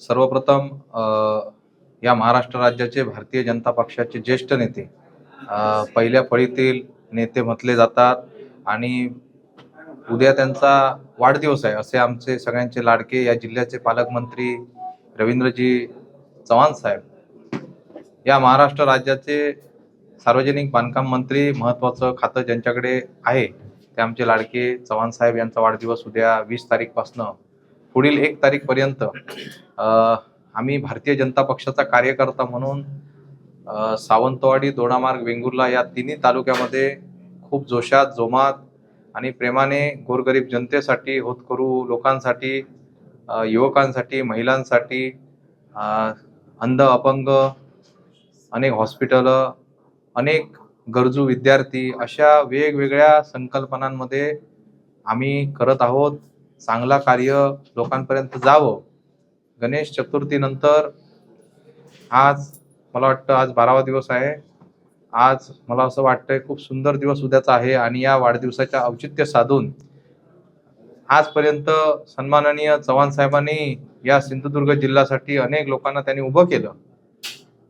सर्वप्रथम या महाराष्ट्र राज्याचे भारतीय जनता पक्षाचे ज्येष्ठ नेते पहिल्या फळीतील नेते म्हटले जातात आणि उद्या त्यांचा वाढदिवस आहे असे आमचे सगळ्यांचे लाडके या जिल्ह्याचे पालकमंत्री रवींद्रजी चव्हाण साहेब. या महाराष्ट्र राज्याचे सार्वजनिक बांधकाम मंत्री महत्त्वाचं खातं ज्यांच्याकडे आहे ते आमचे लाडके चव्हाण साहेब यांचा वाढदिवस उद्या वीस तारीखपासनं पुढील एक तारीखपर्यंत आम्ही भारतीय जनता पक्षाचा कार्यकर्ता म्हणून सावंतवाडी दोडामार्ग वेंगुर्ला या तिन्ही तालुक्यामध्ये खूप जोशात जोमात आणि प्रेमाने गोरगरीब जनतेसाठी होतकरू लोकांसाठी युवकांसाठी महिलांसाठी अंध अपंग अनेक हॉस्पिटलं अनेक गरजू विद्यार्थी अशा वेगवेगळ्या संकल्पनांमध्ये आम्ही करत आहोत. चांगला कार्य लोकांपर्यंत जावं. गणेश चतुर्थीनंतर आज मला वाटतं आज बारावा दिवस आहे. आज मला असं वाटतंय खूप सुंदर दिवस उद्याचा आहे आणि या वाढदिवसाच्या औचित्य साधून आजपर्यंत सन्माननीय चव्हाण साहेबांनी या सिंधुदुर्ग जिल्ह्यासाठी अनेक लोकांना त्यांनी उभं केलं.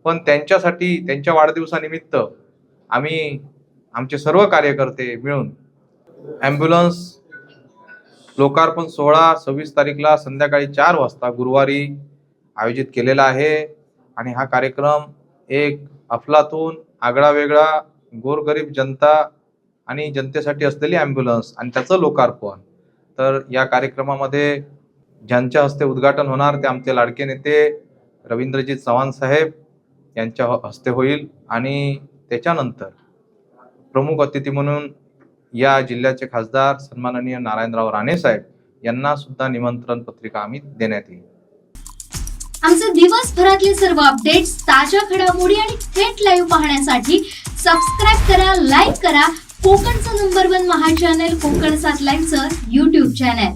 पण त्यांच्यासाठी त्यांच्या वाढदिवसानिमित्त आम्ही आमचे सर्व कार्यकर्ते मिळून ॲम्ब्युलन्स लोकार्पण सोहळा सव्वीस तारीखला संध्याकाळी चार वाजता गुरुवारी आयोजित केलेला आहे. आणि हा कार्यक्रम एक अफलातून आगळा वेगळा गोरगरीब जनता आणि जनतेसाठी असलेली ॲम्ब्युलन्स आणि त्याचं लोकार्पण. तर या कार्यक्रमामध्ये ज्यांच्या हस्ते उद्घाटन होणार ते आमचे लाडके नेते रवींद्रजी चव्हाण साहेब यांच्या हस्ते होईल. आणि त्याच्यानंतर प्रमुख अतिथी म्हणून या जिल्ह्याचे खासदार सन्माननीय नारायणराव राणे साहेब यांना सुद्धा निमंत्रण पत्रिका आम्ही देण्यात येईल. आमचे दिवसभरातले सर्व अपडेट्स ताज्या घडामोडी आणि थेट लाईव्ह पाहण्यासाठी सबस्क्राईब करा लाईक करा. कोकणचं नंबर वन महा चॅनल कोकण सात लाईनचं युट्यूब चॅनल